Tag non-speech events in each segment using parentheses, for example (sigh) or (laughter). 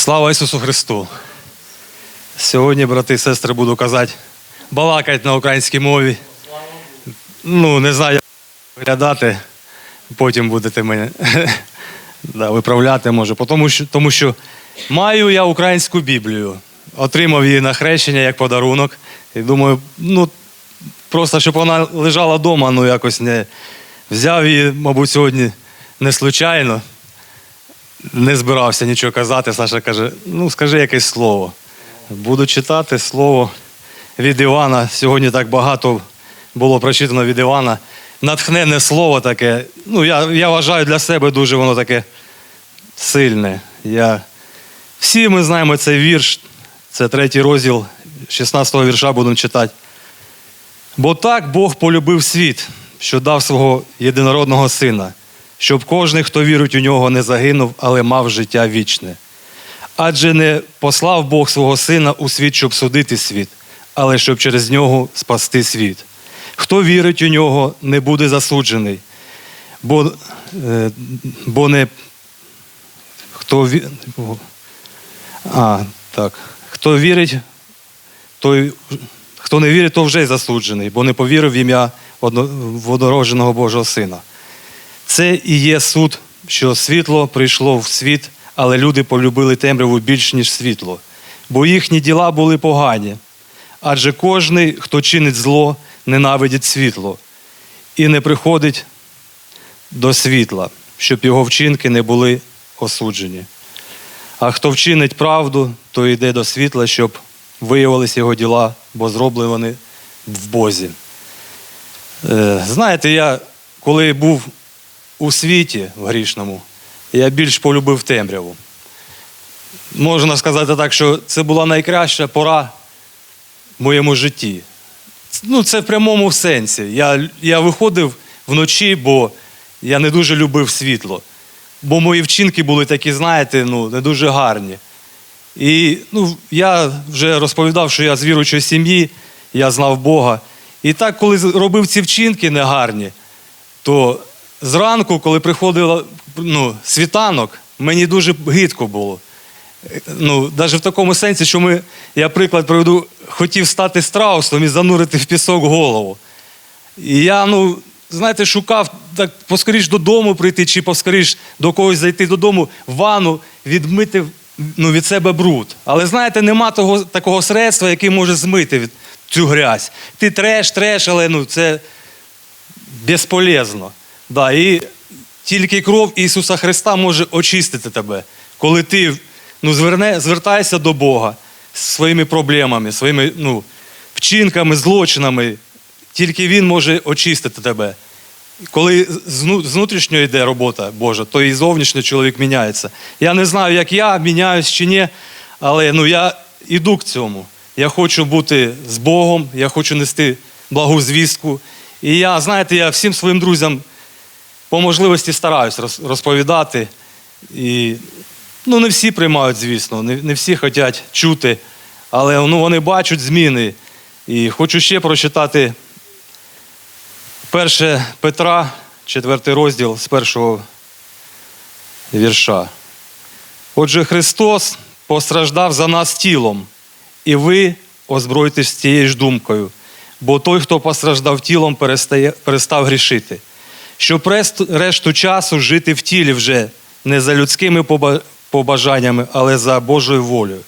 Слава Ісусу Христу! Сьогодні, брати і сестри, буду казати, балакати на українській мові. Ну, не знаю, як виглядати, потім будете мене (laughs) да, виправляти, може. Тому що, тому що маю я українську Біблію. Отримав її на хрещення як подарунок. І думаю, ну, просто щоб вона лежала вдома, ну якось не взяв її, мабуть, сьогодні не случайно не збирався нічого казати. Саша каже: ну скажи якесь слово. Буду читати слово від Івана. Сьогодні так багато було прочитано від Івана. Натхненне слово таке. Ну, я, я вважаю для себе дуже воно таке сильне. Я... Всі ми знаємо цей вірш, це третій розділ 16-го вірша будемо читати. Бо так Бог полюбив світ, що дав свого єдинородного сина, щоб кожен, хто вірить у нього, не загинув, але мав життя вічне. Адже не послав Бог свого сина у світ, щоб судити світ, але щоб через нього спасти світ. Хто вірить у нього, не буде засуджений, бо, е, бо не хто а, так. хто вірить, той, хто не вірить, то вже засуджений, бо не повірив в ім'я одно- в однородженого Божого Сина. Це і є суд, що світло прийшло в світ, але люди полюбили темряву більш, ніж світло, бо їхні діла були погані. Адже кожний, хто чинить зло, ненавидить світло і не приходить до світла, щоб його вчинки не були осуджені. А хто вчинить правду, то йде до світла, щоб виявились його діла, бо зроблені вони в Бозі. Е, Знаєте, я коли був у світі в грішному, я більш полюбив темряву. Можна сказати так, що це була найкраща пора в моєму житті. Ну, це в прямому сенсі. Я, я виходив вночі, бо я не дуже любив світло. Бо мої вчинки були такі, знаєте, ну, не дуже гарні. І ну, я вже розповідав, що я з віруючої сім'ї, я знав Бога. І так, коли робив ці вчинки негарні, то зранку, коли приходив ну, світанок, мені дуже гидко було. Ну, навіть в такому сенсі, що ми, я приклад приведу, хотів стати страусом і занурити в пісок голову. І я, ну, знаєте, шукав так поскоріш додому прийти, чи поскоріш до когось зайти додому, в ванну, відмити ну, від себе бруд. Але знаєте, нема того, такого средства, яке може змити від цю грязь. Ти треш, треш, але ну, це безполезно. Да, і тільки кров Ісуса Христа може очистити тебе, коли ти ну, зверне, звертаєшся до Бога з своїми проблемами, своїми ну, вчинками, злочинами. Тільки Він може очистити тебе. Коли з ну- з внутрішньої йде робота Божа, то і зовнішній чоловік міняється. Я не знаю, як я міняюсь чи ні, але ну, я іду к цьому. Я хочу бути з Богом, я хочу нести благу звістку. І я, знаєте, я всім своїм друзям по можливості стараюсь розповідати. І ну, не всі приймають, звісно, не, не всі хочуть чути, але ну, вони бачать зміни. І хочу ще прочитати 1 Петра, 4 розділ з першого вірша. Отже, Христос постраждав за нас тілом, і ви озбройтесь цією ж думкою, бо той, хто постраждав тілом, перестає, перестав грішити. Щоб решту часу жити в тілі вже не за людськими побажаннями, але за Божою волею.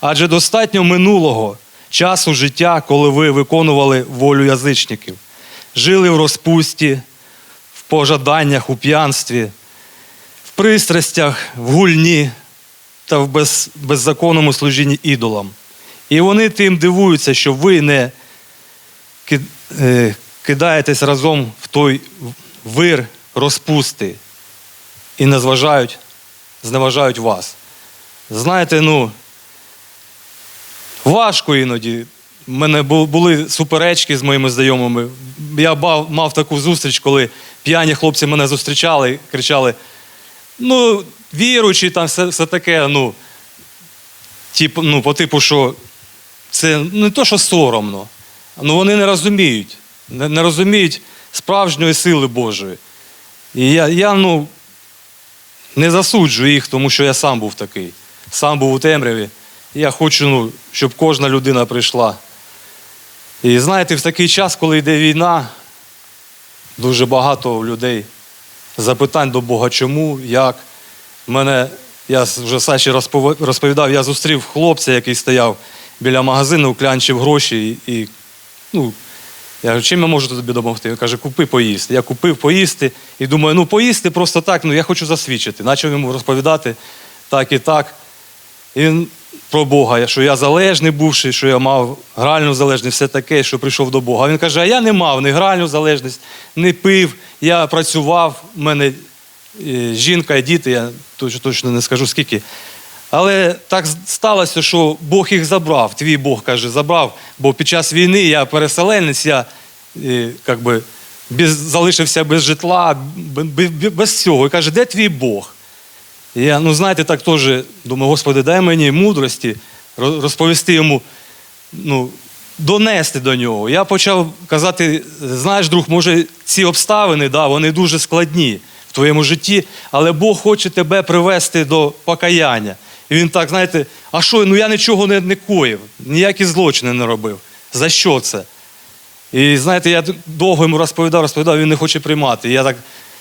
Адже достатньо минулого часу життя, коли ви виконували волю язичників, жили в розпусті, в пожаданнях, у п'янстві, в пристрастях, в гульні та в без, беззаконному служінні ідолам. І вони тим дивуються, що ви не е, кидаєтесь разом в той вир розпусти і не зважають, зневажають вас. Знаєте, ну, важко іноді. У мене були суперечки з моїми знайомими. Я мав, таку зустріч, коли п'яні хлопці мене зустрічали і кричали: ну, віруючі, там все, все таке, ну, тип, ну, по типу, що це не то, що соромно, ну вони не розуміють, не, не розуміють справжньої сили Божої. І я, я ну, не засуджую їх, тому що я сам був такий. сам був у темряві. Я хочу, ну, щоб кожна людина прийшла. І знаєте, в такий час, коли йде війна, дуже багато людей запитань до Бога, чому, як. Мене, я вже Саші розпов- розповідав, я зустрів хлопця, який стояв біля магазину, клянчив гроші і, і ну, я кажу, чим я можу тобі допомогти? Він каже, купи поїсти. Я купив поїсти і думаю, ну поїсти просто так, ну я хочу засвідчити. Почав йому розповідати так і так. І він про Бога, що я залежний бувший, що я мав гральну залежність, все таке, що прийшов до Бога. Він каже, а я не мав ні гральну залежність, не пив, я працював, в мене е, жінка і діти, я точно не скажу скільки. Але так сталося, що Бог їх забрав. Твій Бог каже, забрав. Бо під час війни я переселенець, я е, как би, без, залишився без житла, без, без всього. І каже, де твій Бог? І я, ну знаєте, так теж думаю, Господи, дай мені мудрості розповісти йому, ну, донести до нього. Я почав казати: знаєш, друг, може, ці обставини, да, вони дуже складні в твоєму житті, але Бог хоче тебе привести до покаяння. І він так, знаєте, а що, ну я нічого не, не коїв, ніякі злочини не робив. За що це? І знаєте, я довго йому розповідав, розповідав, він не хоче приймати. І я так,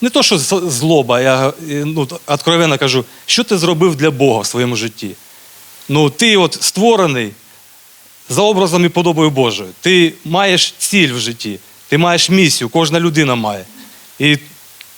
не то, що злоба, я ну, откровенно кажу, що ти зробив для Бога в своєму житті? Ну, ти от створений за образом і подобою Божою. Ти маєш ціль в житті, ти маєш місію, кожна людина має. І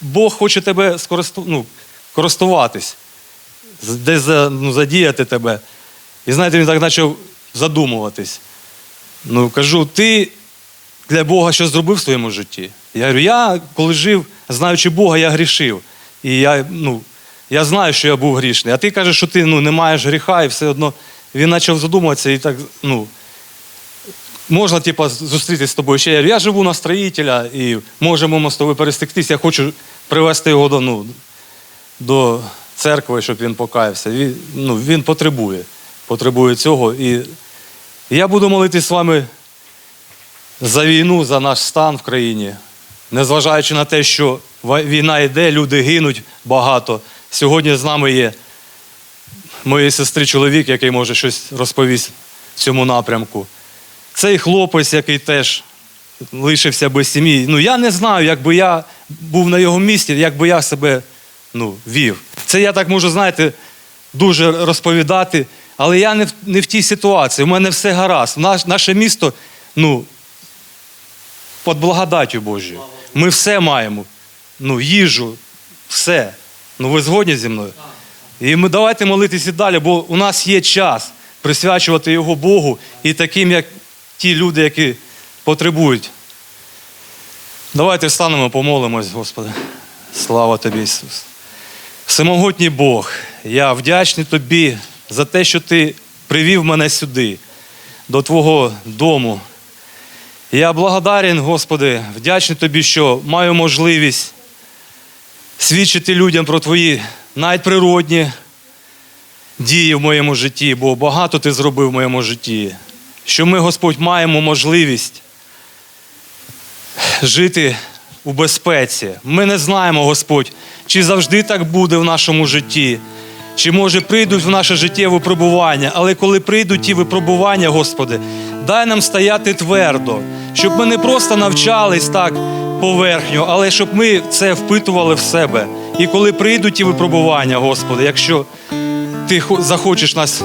Бог хоче тебе ну, користуватись, десь ну, задіяти тебе. І знаєте, він так почав задумуватись. Ну, кажу, ти для Бога щось зробив в своєму житті? Я говорю, я коли жив, знаючи Бога, я грішив. І я, ну, я знаю, що я був грішний. А ти кажеш, що ти ну, не маєш гріха, і все одно він почав задумуватися і так, ну, можна типу, зустрітися з тобою ще. Я, я живу на строїтеля і можемо ми з тобою перестектися. Я хочу привести його до, ну, до церкви, щоб він покаявся. Він, ну, він потребує, потребує цього. І я буду молитись з вами за війну, за наш стан в країні, незважаючи на те, що війна йде, люди гинуть багато. Сьогодні з нами є моєї сестри чоловік, який може щось розповісти в цьому напрямку. Цей хлопець, який теж лишився без сім'ї. Ну я не знаю, як би я був на його місці, як би я себе ну, вів. Це я так можу, знаєте, дуже розповідати, але я не в, не в тій ситуації. У мене все гаразд. Наш, наше місто, ну, під благодаттю Божою. Ми все маємо. Ну, їжу, все. Ну, ви згодні зі мною? І ми давайте молитися далі, бо у нас є час присвячувати його Богу і таким, як ті люди, які потребують. Давайте встанемо, помолимось, Господи. Слава тобі, Ісус. Всемогутній Бог, я вдячний тобі за те, що ти привів мене сюди, до Твого дому. Я благодарен, Господи, вдячний тобі, що маю можливість свідчити людям про твої навіть природні дії в моєму житті, бо багато ти зробив в моєму житті. Що ми, Господь, маємо можливість жити у безпеці. Ми не знаємо, Господь, чи завжди так буде в нашому житті, чи може прийдуть в наше життєве випробування. Але коли прийдуть ті випробування, Господи, дай нам стояти твердо, щоб ми не просто навчались так поверхню, але щоб ми це впитували в себе. І коли прийдуть ті випробування, Господи, якщо Ти захочеш нас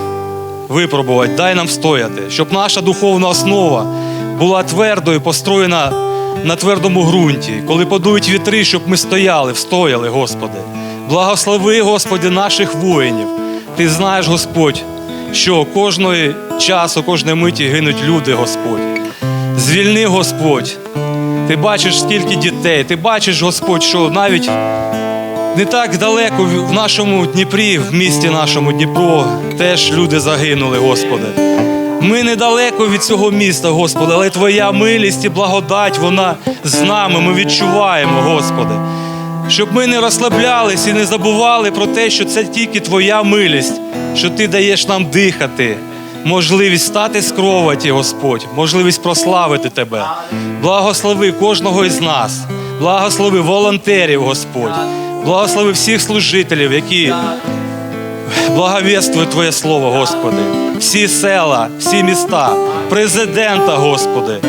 випробувати, дай нам стояти, щоб наша духовна основа була твердою, построєна на твердому ґрунті. Коли подують вітри, щоб ми стояли, встояли, Господи. Благослови, Господи, наших воїнів. Ти знаєш, Господь, що кожної часу, кожної миті гинуть люди, Господь. Звільни, Господь. Ти бачиш, скільки дітей, ти бачиш, Господь, що навіть не так далеко в нашому Дніпрі, в місті нашому Дніпро, теж люди загинули, Господи. Ми недалеко від цього міста, Господи, але Твоя милість і благодать, вона з нами, ми відчуваємо, Господи. Щоб ми не розслаблялись і не забували про те, що це тільки Твоя милість, що Ти даєш нам дихати, можливість стати з кроваті, Господь, можливість прославити Тебе. Благослови кожного із нас, благослови волонтерів, Господь, благослови всіх служителів, які Благовествуй Твоє Слово, Господи. Всі села, всі міста, президента, Господи.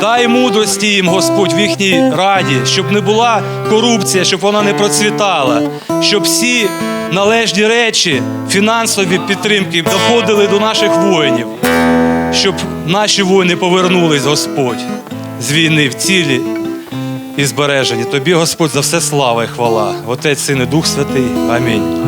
Дай мудрості їм, Господь, в їхній раді, щоб не була корупція, щоб вона не процвітала, щоб всі належні речі, фінансові підтримки доходили до наших воїнів, щоб наші воїни повернулись, Господь, з війни в цілі і збережені. Тобі, Господь, за все слава і хвала. Отець, Син і Дух Святий. Амінь.